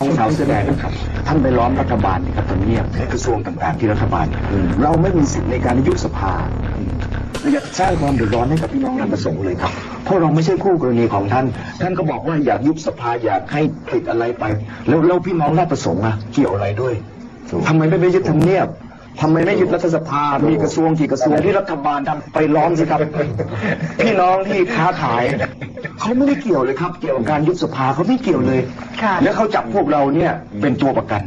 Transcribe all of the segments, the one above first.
ของสาวแสอแดงนะครับ ท่านไปล้อมรัฐบาลนะครับทำเนียบในกระทรวงต่างๆที่รัฐบาล เราไม่มีสิทธิ์ในการยุบสภาอย่าสร้างความเดือดร้อนให้กับพี่น้องราษฎรประสงค์เลยครับ เพราะเราไม่ใช่คู่กรณีของท่าน ท่านก็บอกว่าอยากยุบสภาอยากให้ผลิตอะไรไป แล้วแล้วพี่น้องราษฎรประสงค์อะเกี่ยวอะไรด้วยทำไมไม่ไปยึดทำเนียบ ทำไมไม่ยึดรัฐสภา มีกระทรวงกี่กระทรวงที่รัฐบาลทำไปล้อมสิครับ พี่น้องที่ค้าขาย เขาไม่ได้เกี่ยวเลยครับ เกี่ยวกับการยุบสภาเขาไม่เกี่ยวเลยค่ะแล้วเขาจับพวกเราเนี่ยเป็นตัวประกัน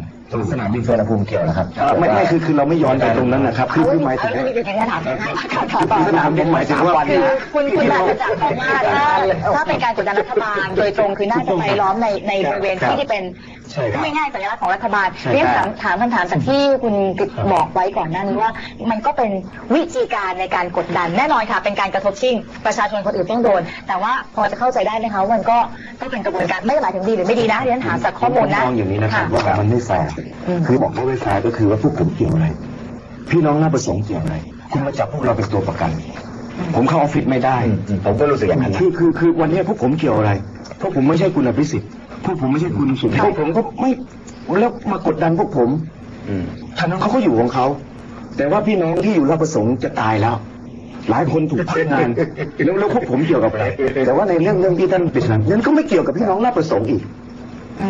สนามบินสุวรรณภูมิเกี่ยวนะครับเอ่อไม่ไม่คือคือเราไม่ย้อนไปตรงนั้นนะครับ คือคือหมายถึงเอาว่าเรื่องนี้เป็นการถามนะคะสนามบินหมายถึงว่าคือคุณคุณอาจจะจับบอกว่าถ้าถ้าเป็นการกดดันรัฐบาลโดยตรงคือน่าจะไปล้อมในในบริเวณที่ที่เป็นใช่ครับไม่ง่ายสัญลักษณ์ของรัฐบาลใช่ครับเรียนถามถามคำถามจากที่คุณกฤษบอกไว้ก่อนหน้านี้ว่า มันก็เป็นวิธีการในการกดดันแน่นอนค่ะเป็นการกระทบชิงประชาชนคนอื่นต้องโดน แต่ว่าพอจะเข้าใจได้ไหมคะว่ามันก็ก็เป็นกระบวนการไม่ได้หมายถึงดีหรือไม่ดีนะเรียนถามจากข้อมูลนะผมมองอย่างนี้นะครับค่ะว่ามันไม่แฟร์อืมคือบอกว่าไม่แฟร์ก็คือว่าพวกผมเกี่ยวอะไร พี่น้องหน้าประสงค์เกี่ยวอะไร คุณมาจับพวกเราเป็นตัวประกัน ผมเข้าออฟฟิศไม่ได้ ผมก็รู้สึกอย่างนั้นนะคือคือคือวันนี้พวกผมเกี่ยวอะไร พวกผมไม่ใช่คุณอภิสิทธิ์พวกผมไม่ใช่คุณสุขพวกผมก็ไม่แล้วมากดดันพวกผมอืมทางนั้นเขาก็อยู่ของเขา แต่ว่าพี่น้องที่อยู่รับประสงค์จะตายแล้ว หลายคนถูกพักงานแล้วแล้วพวกผมเกี่ยวกับอะไรแต่ว่าในเรื่องเรื่องที่ท่านปิดสนามนั้นก็ไม่เกี่ยวกับพี่น้องรับประสงค์อีก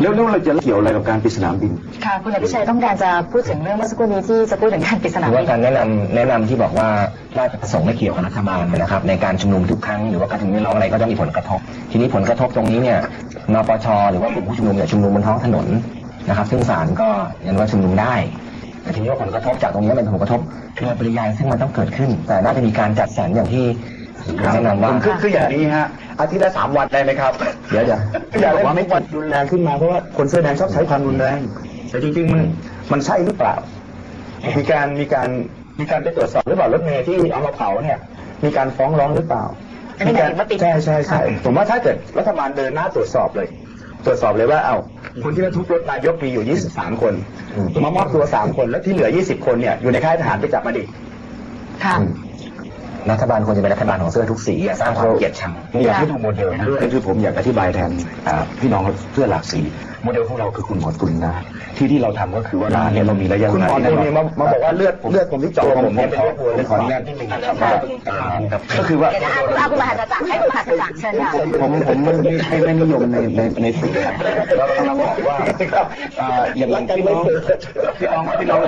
แล้วแล้วเราจะเกี่ยวอะไรกับการปิดสนามบิน ค่ะ คุณอภิชัยต้องการจะพูดถึงเรื่องเมื่อสักครู่นี้ที่จะพูดถึงการปิดสนามคือบิว่านการแนะนำแนะนำที่บอกว่าราชประสงค์ไม่เกี่ยวกับรัฐบาลนะครับ ในการชุมนุมทุกครั้งหรือว่าการชุมนุมเรียกร้องอะไรก็จะมีผลกระทบ ทีนี้ผลกระทบตรงนี้เนี่ยนปชหรือว่ากลุ่มผู้ชุมนุมเนี่ยชุมนุมบนท้องถนนนะครับ ซึ่งศาลก็ยันว่าชุมนุมได้แต่ทีนี้ว่าผลกระทบจากตรงนี้เป็นผลกระทบโดยปริยายซึ่งมันต้องเกิดขึ้น แต่น่าจะมีการจัดสรรอย่างที่ แนะนำว่าคือคืออย่างนี้ฮะอาทิตย์ละสามวันได้ไหมครับ เดี๋ยวเดี๋ยวอย่าบอกว่าไม่วัดรุนแรงขึ้นมาเพราะว่าคนเสื้อแดงชอบใช้ความรุนแรง แต่จริงๆมันมันใช่หรือเปล่า มีการมีการมีการไปตรวจสอบหรือเปล่ารถเมย์ที่เอามาเผาเนี่ย มีการฟ้องร้องหรือเปล่าอันนี้หมายถึงว่าปิดใช่ใช่ใช่ผมว่าถ้าเกิดรัฐบาลเดินหน้าตรวจสอบเลย ตรวจสอบเลยว่าเอ้าคนที่บรรทุกรถนายกมีอยู่ 23 คนอืมมามอบตัว 3 คนแล้วที่เหลือ 20 คนเนี่ยอยู่ในค่ายทหารไปจับมาดิค่ะ รัฐบาลควรจะเป็นรัฐบาลของเสื้อทุกสีอย่าสร้างความเกลียดชังนี่อยากให้ดูโมเดลนะคือคือผมอยากอธิบายแทนอ่าพี่น้องเสื้อหลากสีโมเดลของเราคือคุณหมอตุลนะ ที่ที่เราทำก็คือว่าร้านเนี่ยเรามีระยะคุณหมอตุลเนี่ยมามาบอกว่าเลือดเลือดผมที่เจาะผมเนี่ยเป็นเลือดวัวเลยขออนุญาตที่หนึ่งนะครับว่าก็คือว่าเดี๋ยวนะคุณอาคุณมหาจักรให้คุณมหาจักรเชิญค่ะผมผมไม่ไม่ไม่นิยมในในในสื่อแล้วกำลังบอกว่าอ่าอย่างพี่น้องพี่น้องพี่น้อง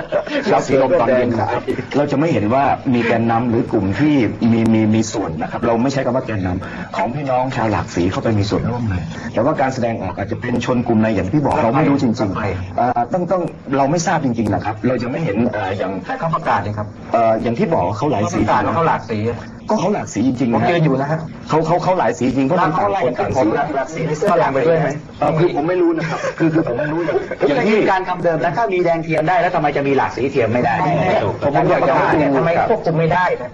ชาวสีลมตอนเย็นนะครับเราจะไม่เห็นว่ามีแกนนำหรือกลุ่มที่มีมีมีส่วนนะครับ เราไม่ใช้คำว่าแกนนำของพี่น้องชาวหลากสีเข้าไปมีส่วนร่วมเลยแต่ว่าการแสดงออกอาจจะเป็นชนกลุ่มในอย่างที่บอกเราไม่รู้จริงๆอ่าต้องต้องเราไม่ทราบจริงๆนะครับ เราจะไม่เห็นอ่าอย่างเขาประกาศเลยครับเอ่ออย่างที่บอกว่าเขาหลายสีเขาหลากสีก็เขาหลากสีจริงๆผมนะยืนอยู่นะฮะเขาเขาเขาหลายสีจริงเขาทำต่างคนต่างสีหลากสีในเสื้อแดงไปด้วยไหมเออคือผมไม่รู้นะครับคือคือผมไม่รู้อย่างอย่างที่ การคำเดิมแล้วถ้ามีแดงเทียมได้แล้วทำไมจะมีหลากสีเทียมไม่ได้ผมอยากจะให้ดู ทำไมควบคุมไม่ได้นะ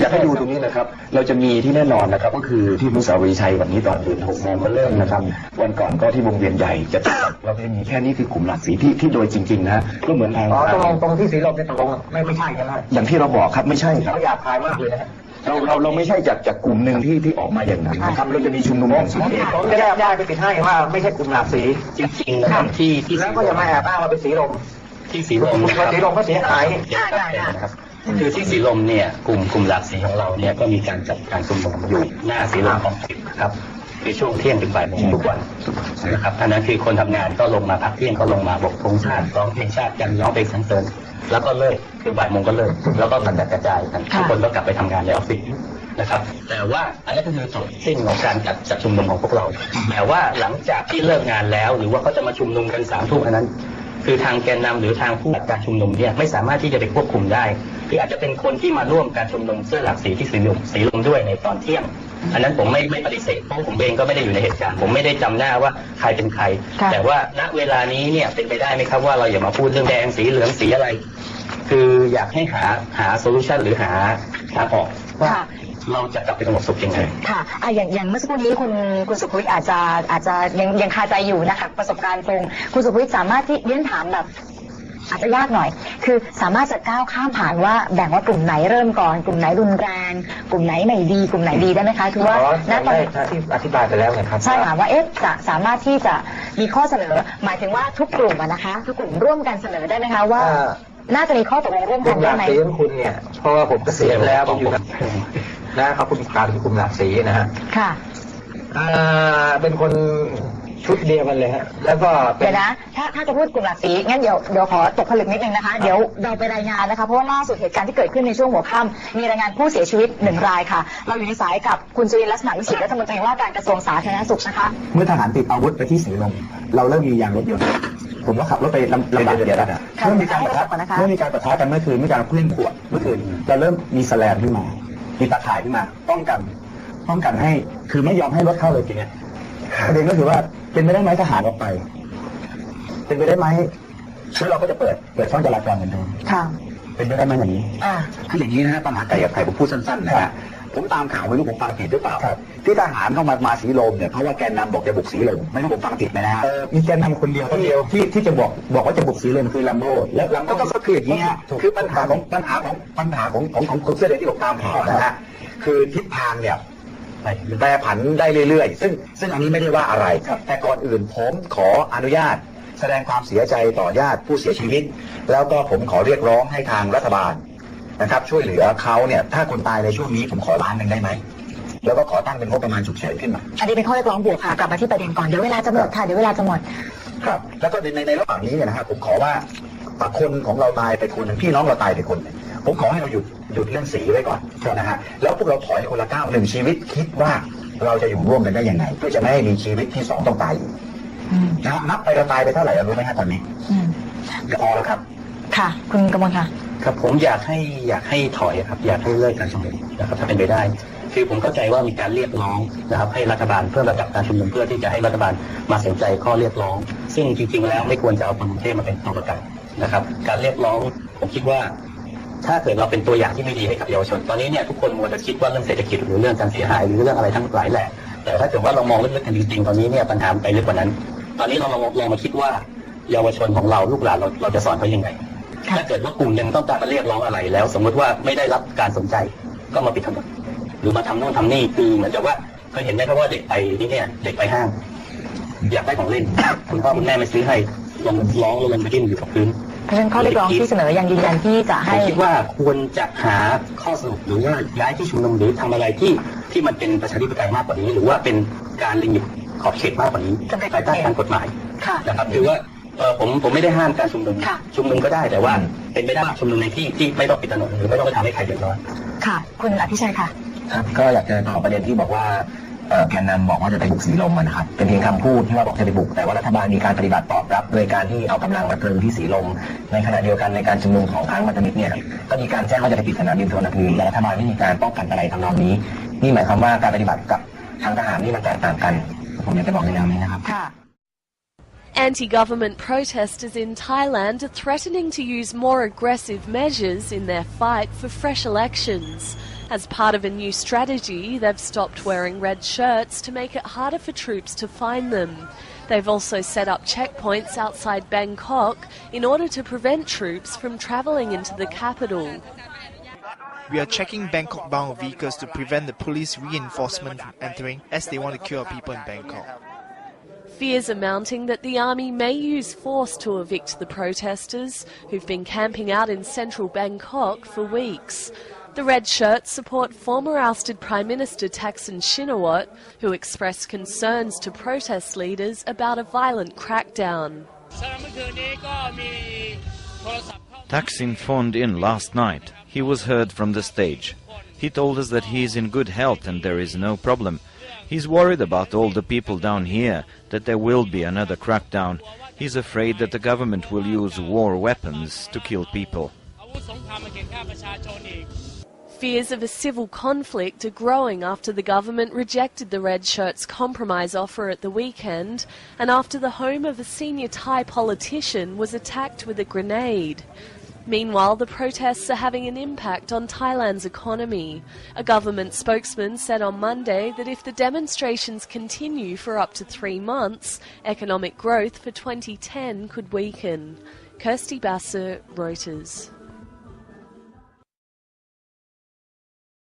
อยากให้ดูตรงนี้นะครับ เราจะมีที่แน่นอนนะครับ ก็คือที่มุสาวรีชัยวันนี้ตอนเย็นหกโมงก็เริ่มนะครับ วันก่อนก็ที่วงเวียนใหญ่จะจัดเราจะมีแค่นี้คือกลุ่มหลากสีที่ที่โดยจริงๆนะก็เหมือนทางอ๋อตรงตรงที่สีลมเนี่ยตรงไม่ไม่ใช่กันนะอย่างที่เราบอกครับไม่ใช่ครับเขาอยากพายมากเลยนะฮะเราเราเราไม่ใช่จากจากกลุ่มหนึ่งที่ที่ออกมาอย่างนั้นนะครับเราจะมีชุมนุมกันสุดเขตผมจะได้ได้ไปปิดให้ว่าไม่ใช่กลุ่มหลากสีจริงๆนะครับที่ที่แล้วก็อย่ามาแอบอ้างว่าเป็นสีลมที่สีลมคุณนะครับสีลมก็เสียหายได้ได้ได้ คือที่สีลมเนี่ยกลุ่มกลุ่มหลากสีของเราเนี่ยก็มีการจัดการชุมนุมอยู่หน้าสีลมของสิบนะครับในช่วงเที่ยงถึงบ่ายโมงทุกวันนะครับอันนั้นคือคนทำงานก็ลงมาพักเที่ยงก็ลงมาบกธงชาติร้องเพลงชาติกันร้องเพลงสรรเสริญแล้วก็เลิกคือบ่ายโมงก็เลิกแล้วก็กระจัดกระจายกันทุกคนก็กลับไปทำงานในออฟฟิศนะครับ แต่ว่าอันนี้ก็คือจบสิ้นของการจัดจัดชุมนุมของพวกเราแต่ว่าหลังจากที่เลิกงานแล้ว หรือว่าเขาจะมาชุมนุมกันสามทุ่มอันนั้น คือทางแกนนำหรือทางผู้จัดการชุมนุมเนี่ยไม่สามารถที่จะไปควบคุมได้คืออาจจะเป็นคนที่มาร่วมการชุมนุมเสื้อหลากสีที่สีลมสีลมด้วยในตอนเที่ยงอันนั้นผมไม่ไม่ปฏิเสธเพราะผมเองก็ไม่ได้อยู่ในเหตุการณ์ผมไม่ได้จำหน้าว่าใครเป็นใครค่ะแต่ว่าณเวลานี้เนี่ยเป็นไปได้ไหมครับว่าเราอย่ามาพูดเรื่องแดงสีเหลืองสีอะไร คืออยากให้หาหาโซลูชันหรือหาทางออกว่าค่ะ เราจะกลับไปสงบสุขยังไง ค่ะอะอย่างอย่างเมื่อสักครู่นี้คุณคุณสุภวิทย์อาจจะอาจจะยังยังคาใจอยู่นะคะประสบการณ์ตรงคุณสุภวิทย์สามารถที่เรียนถามแบบอาจจะยากหน่อย คือสามารถจะก้าวข้ามผ่านว่าแบ่งว่ากลุ่มไหนเริ่มก่อน กลุ่มไหนรุนแรง กลุ่มไหนไม่ดี กลุ่มไหนดีได้ไหมคะคือว่าอ๋อณตอนได้นี้ที่อธิบายไปแล้วนะครับใช่ค่ะว่าเอ๊ะจะสามารถที่จะมีข้อเสนอ หมายถึงว่าทุกกลุ่มอะนะคะ ทุกกลุ่มร่วมกันเสนอได้ไหมคะว่าอ่าน่าจะมีข้อตกลงร่วมกกัลุ่นมหได้ลากไหมสีของคุณเนี่ยเพราะว่าผมเกษียณแล้วผมอยู่กับ นะครับคุณการเป็นกลุ่มหลากสีนะฮะค่ะอ่าเป็นคนชุดเดียวกันเลยฮะแล้วก็เป็เดี๋น ยวนะ ถ้าถ้าจะพูดกลุ่มหลักสีงั้นเดี๋ยวเดี๋ยวขอตกผลึกนิดนึงนะคะ เดี๋ยวเราไปรายงานนะคะ เพราะว่าล่าสุดเหตุการณ์ที่เกิดขึ้นในช่วงหัวค่ำมีรายงานผู้เสียชีวิตหนึ่งรายค่ะ เราอยู่ในสายกับคุณจุลินลักษณะวิสิทธิ์รัฐมนตรีว่าการกระทรวงสาธารณสุขนะคะ เมื่อทหารติดอาวุธไปที่สีลมเราเริ่มมียางรถยนต์ผมก็ขับรถไปลำลำบากเดียวกันค่ะเมื่อมีการปะทะให้เราจบก่อนนะคะเมื่อมีการปะทะกันเมื่อคืนเมื่อการเคลื่อนขวดเมื่อคืนเราเริ่มมีแสลมขึ้นมา มีตาข่ายขึ้นมา ป้องกัน ป้องกันให้ คือไม่ยอมให้รถเข้าเลยทีเนี้ยประเด็นก็คือว่าเป็นไปได้ไหมทหารออกไป เป็นไปได้ไหมแล้วเราก็จะเปิด เปิดช่องจราจรเหมือนเดิมค่ะ เป็นไปได้ไหมอย่างนี้ อ่า คืออย่างนี้นะฮะปัญหาไก่กับไข่ผมพูดสั้นๆนะฮะ ผมตามข่าวไม่รู้ผมฟังผิดหรือเปล่าที่ทหารเข้ามามาสีลมเนี่ยเพราะว่าแกนนำบอกจะบุกสีลมไม่รู้ผมฟังผิดไหมนะฮะมีแกนนำคนเดียวคนเดียวที่ที่จะบอกบอกว่าจะบุกสีลมคือลัมโบแล้วลัมโบก็คืออย่างนี้ฮะคือปัญหาของปัญหาของปัญหาของของของของเสื้อแดงที่ผมตามข่าวนะฮะคือทิศทางเนี่ยแปรผันได้เรื่อยๆ ซึ่งซึ่งอันนี้ไม่ได้ว่าอะไร แต่ก่อนอื่นผมขออนุญาต แสดงความเสียใจต่อญาติผู้เสียชีวิต แล้วก็ผมขอเรียกร้องให้ทางรัฐบาล นะครับ ช่วยเหลือเขาเนี่ยถ้าคนตายในช่วงนี้ผมขอล้านหนึ่งได้ไหมแล้วก็ขอตั้งเป็นงบประมาณฉุกเฉินขึ้นมาอันนี้เป็นข้อเรียกร้องบวกค่ะกลับมาที่ประเด็นก่อนเดี๋ยวเวลาจะหมดค่ะเดี๋ยวเวลาจะหมดครับ แล้วก็ในในในระหว่างนี้เนี่ยนะฮะผมขอว่าคนของเราตายไปคนหนึ่งพี่น้องเราตายไปคนหนึ่งผมขอให้เราหยุดหยุดเรื่องสีไว้ก่อนนะฮะแล้วพวกเราถอยคนละก้าวหนึ่งชีวิตคิดว่าเราจะอยู่ร่วมกันได้ยังไงเพื่อจะไม่ให้มีชีวิตที่สองต้องตายอีกอืมนะฮะนับไปเราตายไปเท่าไหร่เรารู้ไหมฮะตอนนี้อืมพอแล้วครับ ค่ะ คุณกมลค่ะ ครับผมอยากให้อยากให้ถอยครับ อยากให้เลิกการชุมนุมนะครับถ้าเป็นไปได้ คือผมเข้าใจว่ามีการเรียกร้องนะครับ ให้รัฐบาลเพิ่มระดับการชุมนุมเพื่อที่จะให้รัฐบาลมาสนใจข้อเรียกร้อง ซึ่งจริงๆแล้วไม่ควรจะเอาคนกรุงเทพมาเป็นตัวประกันนะครับ การเรียกร้องผมคิดว่า ถ้าเกิดเราเป็นตัวอย่างที่ไม่ดีให้กับเยาวชน ตอนนี้เนี่ยทุกคนมัวแต่คิดว่าเรื่องเศรษฐกิจหรือเรื่องการเสียหายหรือเรื่องอะไรทั้งหลายแหละแต่ถ้าเกิดว่าเรามองลึกๆกันจริงๆตอนนี้เนี่ยปัญหาไปลึกกว่านั้น ตอนนี้เราลองลองมาคิดว่าเยาวชนของเราลูกหลานเราเราจะสอนเขายังไง ถ้าเกิดว่ากลุ่มหนึ่งต้องการมาเรียกร้องอะไรแล้ว สมมติว่าไม่ได้รับการสนใจก็มาปิดถนนหรือมาทำโน่นทำนี่คือเหมือนกับว่าเคยเห็นไหมครับว่าเด็กไปที่เนี่ยเด็กไปห้าง อยากได้ของเล่น คุณพ่อคุณแม่ไม่ซื้อให้ลงร้องลงมาดิ้นอยู่กับพื้นเพราะฉะนั้นข้อเรียกร้องที่เสนอยังยืนยันที่จะผให้มคิดว่าควรจะหาข้อสรุปหรือว่าย้ายที่ชุมนุมหรือทำอะไรที่ที่มันเป็นประชาธิปไตยมากกว่านี้ หรือว่าเป็นการลิมิตขอบเขตมากกว่านี้ภายใต้ทางกฎหมายค่ะนะครับหรือว่า เออผมผมไม่ได้ห้ามการชุมนุมค่ะ ชุมนุมก็ได้แต่ว่าเป็นไม่ได้ชุมนุมในที่ที่ไม่ต้องปิดถนนหรือไม่ต้องไปทำให้ใครเดือดร้อน ค่ะ คุณอภิชัยค่ะ ครับก็อยากจะตอบประเด็นที่บอกว่าเอ่อแกนนำบอกว่าจะไปบุกสีลมอะนะครับเป็นเพียงคำพูดที่ว่าบอกจะไปบุกแต่ว่ารัฐบาลมีการปฏิบัติตอบรับโดยการที่เอากำลังมาตรึงที่สีลม ในขณะเดียวกันในการชุมนุมของทางมัตมิตรเนี่ยก็มีการแจ้งว่าจะไปปิดสนามบินสุวรรณภูมิแต่รัฐบาลไม่มีการป้องกันอะไรทำนองนี้ นี่หมายความว่าการปฏิบัติกับทางทหารนี่มันแตกต่างกัน ผมอยากจะบอกในแนวนี้นะครับ ค่ะ Anti government protesters in Thailand are threatening to use more aggressive measures in their fight for fresh elections. As part of a new strategy, they've stopped wearing red shirts to make it harder for troops to find them. They've also set up checkpoints outside Bangkok in order to prevent troops from travelling into the capital. We are checking Bangkok bound vehicles to prevent the police reinforcement from entering as they want to kill people in Bangkok. Fears are mounting that the army may use force to evict the protesters who've been camping out in central Bangkok for weeks. The red shirts support former ousted Prime Minister Thaksin Shinawat, who expressed concerns to protest leaders about a violent crackdown. Taksin phoned in last night. He was heard from the stage. He told us that he is in good health and there is no problem. He's worried about all the people down here, that there will be another crackdown. He's afraid that the government will use war weapons to kill people. Fears of a civil conflict are growing after the government rejected the Red Shirts' compromise offer at the weekend and after the home of a senior Thai politician was attacked with a grenade. Meanwhile, the protests are having an impact on Thailand's economy. A government spokesman said on Monday that if the demonstrations continue for up to three months, economic growth for 2010 could weaken. Kirsty Basser, Reuters.